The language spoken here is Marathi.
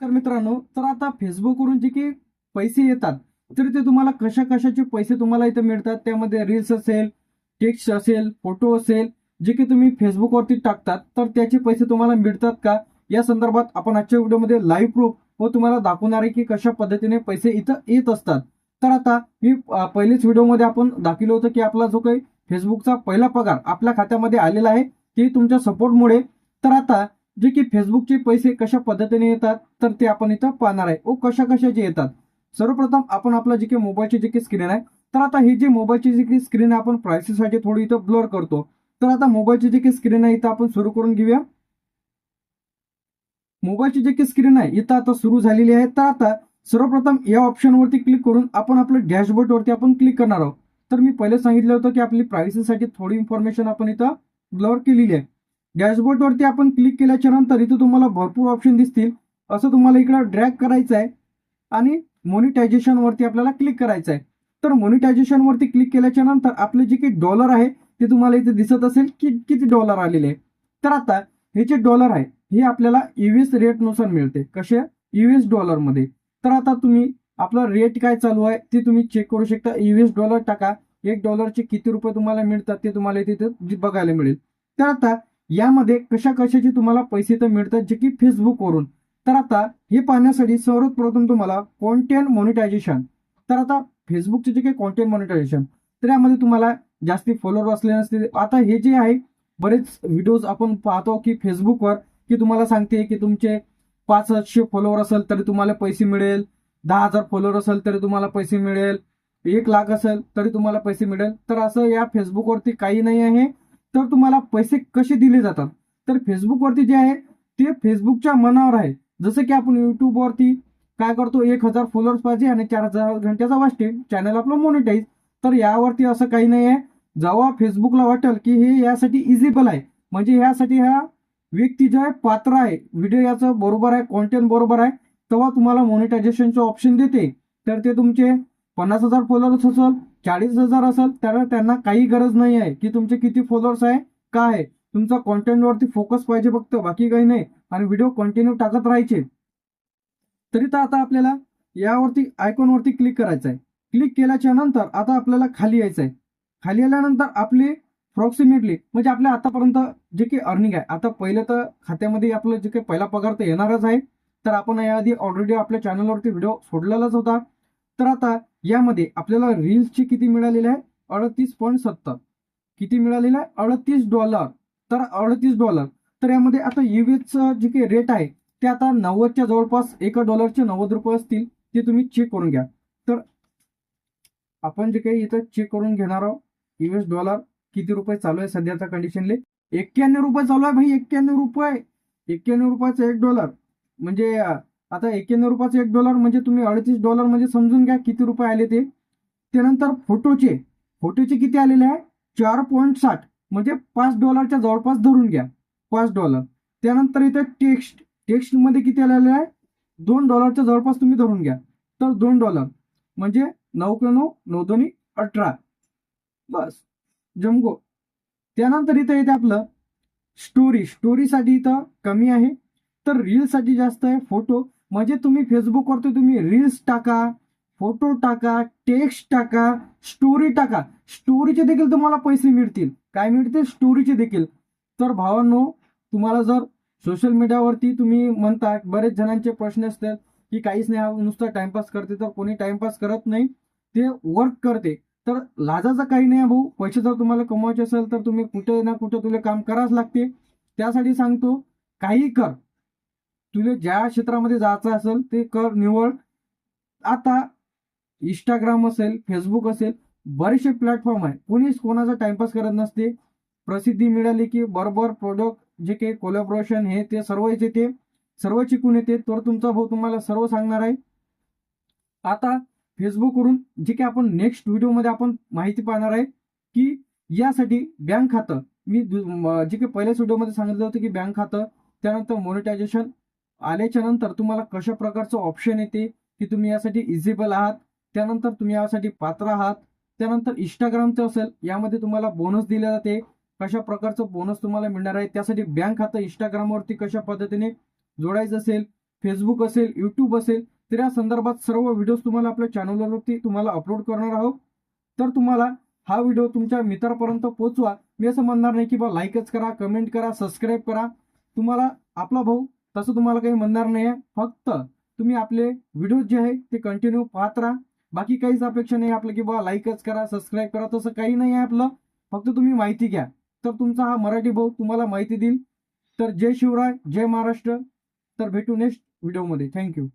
तर मित्रांनो तर आता फेसबुकवरून जे काही पैसे येतात तर ते तुम्हाला कशा कशाचे पैसे तुम्हाला इथं मिळतात? त्यामध्ये रील्स असेल टेक्स्ट असेल फोटो असेल जे की तुम्ही फेसबुकवरती टाकतात तर त्याचे पैसे तुम्हाला मिळतात का? या संदर्भात आपण आजच्या व्हिडिओमध्ये लाईव्ह प्रूफ व तुम्हाला दाखवणार आहे की कशा पद्धतीने पैसे इथं येत असतात. तर आता मी पहिलेच व्हिडिओमध्ये आपण दाखवलं होतं की आपला जो काही फेसबुकचा पहिला पगार आपल्या खात्यामध्ये आलेला आहे ते तुमच्या सपोर्टमुळे तर आता जे की फेसबुकचे पैसे कशा पद्धतीने येतात तर ते आपण इथं पाहणार आहे. व कशा कशाचे येतात? सर्वप्रथम आपण आपला जे काही मोबाईलची जे काही स्क्रीन आहे तर आता हे जे मोबाईलची जी काही स्क्रीन आहे आपण प्रायसेससाठी थोडी इथं ब्लर करतो. तर आता मोबाईलची जी काही स्क्रीन आहे इथं आपण सुरू करून घेऊया. मोबाईलची जी काही स्क्रीन आहे इथं आता सुरू झालेली आहे. तर आता सर्वप्रथम या ऑप्शनवरती क्लिक करून आपण आपलं डॅशबोर्डवरती आपण क्लिक करणार आहोत. तर मी पहिले सांगितलं होतं की आपली प्रायसेससाठी थोडी इन्फॉर्मेशन आपण इथं ब्लर केलेली आहे. डॅशबोर्डवरती आपण क्लिक केल्याच्यानंतर इथं तुम्हाला भरपूर ऑप्शन दिसतील. असं तुम्हाला इकडं ड्रॅग करायचं आहे आणि मोनिटायझेशन वरती आपल्याला क्लिक करायचं आहे तर मोनिटायझेशन वरती क्लिक केल्याच्यानंतर आपले जे काही डॉलर आहे ते तुम्हाला इथे दिसत असेल की किती डॉलर आलेले आहे. तर आता हे जे डॉलर आहे हे आपल्याला युएस रेटनुसार मिळते. कसे? युएस डॉलरमध्ये तर आता तुम्ही आपला रेट काय चालू आहे ते तुम्ही चेक करू शकता. युएस डॉलर टाका. एक डॉलरचे किती रुपये तुम्हाला मिळतात ते तुम्हाला इथे बघायला मिळेल. तर आता यामध्ये कशा कशाचे तुम्हाला पैसे तर मिळतात जे की फेसबुकवरून. तर आता हे पाहण्यासाठी सर्वात प्रथम तुम्हाला कॉन्टेंट मॉनिटायझेशन तर आता फेसबुकचे जे काही कॉन्टेंट मॉनिटायझेशन तर यामध्ये तुम्हाला जास्ती फॉलोअर असले नसते आता हे जे आहे बरेच व्हिडिओज आपण पाहतो की फेसबुकवर की तुम्हाला सांगते की तुमचे पाच हजारशे फॉलोअर असेल तरी तुम्हाला पैसे मिळेल. दहा हजार फॉलोअर असेल तरी तुम्हाला पैसे मिळेल. एक लाख असेल तरी तुम्हाला पैसे मिळेल. तर असं या फेसबुकवरती काही नाही आहे. तर तुम्हाला पैसे कसे दिले जातात? तर फेसबुकवरती जे आहे ते फेसबुकच्या मनावर आहे. जसं की आपण युट्यूबवरती काय करतो एक हजार फॉलोअर्स पाहिजे आणि चार हजार घंट्याचा वाचते. चॅनल आपलं मोनिटाईज तर यावरती असं काही नाही आहे जेव्हा फेसबुकला वाटेल की हे यासाठी इझिबल आहे. म्हणजे ह्यासाठी ह्या व्यक्ती जो आहे पात्र आहे. व्हिडिओ याचं बरोबर आहे कॉन्टेंट बरोबर आहे. तेव्हा तुम्हाला मोनिटायझेशनचं ऑप्शन देते. तर ते तुमचे पन्नास हजार फॉलोअर्स असेल चाळीस हजार असेल तर त्यांना काही गरज नाही आहे. की तुमचे किती फॉलोअर्स आहे काय आहे. तुमचा कॉन्टेंटवरती फोकस पाहिजे फक्त बाकी काही नाही. आणि व्हिडिओ कंटिन्यू टाकत राहायचे. तरी तर आता आपल्याला यावरती आयकॉनवरती क्लिक करायचं आहे. क्लिक केल्याच्यानंतर आता आपल्याला खाली यायचं आहे. खाली आल्यानंतर आपली अप्रॉक्सिमेटली म्हणजे आपल्या आतापर्यंत जे काही अर्निंग आहे आता पहिलं तर खात्यामध्ये आपलं जे काही पहिला पगार तर येणारच आहे. तर आपण याआधी ऑलरेडी आपल्या चॅनलवरती व्हिडिओ सोडलेलाच होता. तर आता यामध्ये आपल्याला रील्सची किती मिळालेली आहे? अडतीस पॉईंट सत्तर. किती मिळालेलं आहे? अडतीस डॉलर तर अडतीस डॉलर तर यामध्ये आता युएसचं जे काही रेट आहे ते आता नव्वदच्या जवळपास एका डॉलरचे नव्वद रुपये असतील ते तुम्ही चेक करून घ्या. तर आपण जे काही इथं चेक करून घेणार आहोत युएस डॉलर किती रुपये चालू आहे सध्याच्या कंडिशनले एक्क्याण्णव रुपये चालू आहे भाई एक्क्याण्णव रुपये. एक्क्याण्णव रुपयाचा एक डॉलर म्हणजे आता एक्क्याण्णव रुपयाचं एक डॉलर म्हणजे तुम्ही अडतीस डॉलर म्हणजे समजून घ्या किती रुपये आले ते. त्यानंतर फोटोचे फोटोचे किती आलेले आहे? चार पॉईंट साठ म्हणजे पाच डॉलरच्या जवळपास धरून घ्या पाच डॉलर त्यानंतर इथं टेक्स्ट टेक्स्टमध्ये किती आलेले आहे? दोन डॉलरच्या जवळपास तुम्ही धरून घ्या. तर दोन डॉलर म्हणजे नऊ किलो नऊ नऊ दोन्ही अठरा. बस जमगो. त्यानंतर इथं येते आपलं स्टोरी स्टोरीसाठी इथं कमी आहे. तर रीलसाठी जास्त आहे फोटो म्हणजे तुम्ही फेसबुकवरती तुम्ही रील्स टाका फोटो टाका टेक्स्ट टाका स्टोरी टाका. स्टोरीचे देखील तुम्हाला पैसे मिळतील. काय मिळतील? स्टोरीचे देखील. तर भावांनो तुम्हाला जर सोशल मीडियावरती तुम्ही म्हणता बरेच जणांचे प्रश्न असतात की काहीच नाही हा नुसता टाइमपास करते तर कोणी टाइमपास करत नाही ते वर्क करते. तर लाजाचं काही नाही भाऊ. पैसे जर तुम्हाला कमवायचे असेल तर तुम्ही कुठे ना कुठे तुला काम करावंच लागते. त्यासाठी सांगतो काही कर. तुला ज्या क्षेत्रामध्ये जायचं असेल ते कर निवड. आता इंस्टाग्राम असेल फेसबुक असेल बरेचसे प्लॅटफॉर्म आहे कोणीच कोणाचा टाइमपास करत नसते. प्रसिद्धी मिळाली की बरोबर प्रोडक्ट जे काही कोलॅबोरेशन हे ते सर्वच येते. सर्व चिकून येते. तर तुमचा भाऊ तुम्हाला सर्व सांगणार आहे. आता फेसबुकवरून जे काही आपण नेक्स्ट व्हिडिओमध्ये आपण माहिती पाहणार आहे की यासाठी बँक खातं. मी जे काही पहिल्याच व्हिडिओमध्ये सांगितलं होतं की बँक खातं त्यानंतर मॉनिटायझेशन आल्याच्यानंतर तुम्हाला कशा प्रकारचं ऑप्शन येते की तुम्ही यासाठी इझिबल आहात त्यानंतर तुम्ही यासाठी पात्र आहात त्यानंतर इंस्टाग्रामचं असेल यामध्ये तुम्हाला बोनस दिले जाते. कशा प्रकारचं बोनस तुम्हाला मिळणार आहे त्यासाठी बँक खातं इंस्टाग्रामवरती कशा पद्धतीने जोडायचं असेल फेसबुक असेल यूट्यूब असेल तर या संदर्भात सर्व व्हिडिओज तुम्हाला आपल्या चॅनलवरती तुम्हाला अपलोड करणार आहोत. तर तुम्हाला हा व्हिडिओ तुमच्या मित्रापर्यंत पोहोचवा. मी असं म्हणणार नाही की बा लाईकच करा कमेंट करा सबस्क्राईब करा. तुम्हाला आपला भाऊ तसं तुम्हाला काही म्हणणार नाही आहे. फक्त तुम्ही आपले व्हिडिओ जे आहे ते कंटिन्यू पाहत राहा. बाकी काहीच अपेक्षा नाही आपलं की बा लाईकच करा सबस्क्राईब करा तसं काही नाही आहे आपलं. फक्त तुम्ही माहिती घ्या. तर तुमचा हा मराठी भाऊ तुम्हाला माहिती देईल. तर जय शिवराय जय महाराष्ट्र. तर भेटू नेक्स्ट व्हिडिओमध्ये थँक्यू